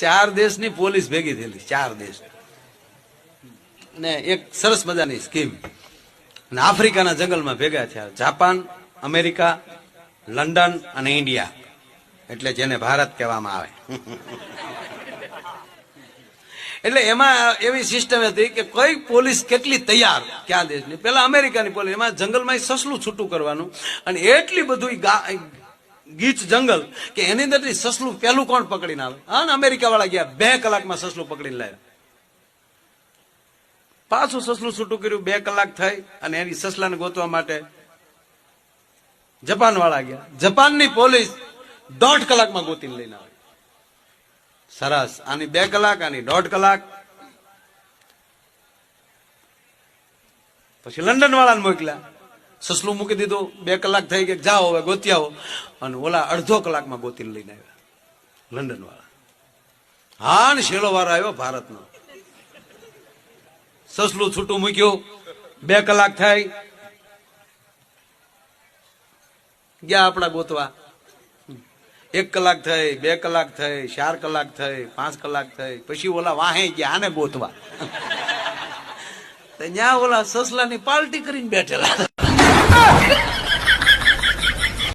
ચાર દેશની પોલીસ ભેગી થયેલી, ચાર દેશ. ને એક સરસ મજાની સ્કીમ અને આફ્રિકાના જંગલમાં ભેગા થયા. જાપાન, અમેરિકા, લંડન અને ઇન્ડિયા. એટલે જેને ભારત કહેવામાં આવે. એટલે એમાં એવી સિસ્ટમ હતી કે કઈ પોલીસ કેટલી તૈયાર ક્યાં દેશની. પેલા અમેરિકાની પોલીસ. એમાં જંગલમાં સસલું છૂટું કરવાનું. અને એટલી બધું ગીચ જંગલ, કે એની અંદર સસલું પેલું કોણ પકડીને આવે? હા, ને અમેરિકા વાળા ગયા, બે કલાકમાં સસલું પકડીને લાવ્યા. પાછું સસલું છૂટું કર્યું, બે કલાક થઈ, અને એની સસલાને ગોતવા માટે જપાન વાળા ગયા. જપાનની પોલીસ દોઢ કલાકમાં ગોતીને લઈને આવે. સરસ. આની બે કલાક, આની દોઢ કલાક. પછી લંડન વાળાને મોકલ્યા. સસલું મૂકી દીધું, બે કલાક થઈ કે જાઓ હવે ગોતી આવો અને ઓલા અડધો કલાકમાં ગોતીને લઈને આવ્યા. લંડન વાળા હા ને શેલો વાળો આવ્યો ભારતનો. સસલું છૂટું મૂક્યું, બે કલાક થઈ. ગયા આપણા ગોતવા. એક કલાક થઈ, બે કલાક થઈ, ચાર કલાક થઈ, પાંચ કલાક થઈ. પછી ઓલા વાહે ગયા, આને ગોતવા. ત્યાં ઓલા સસલાની પાર્ટી કરીને બેઠેલા.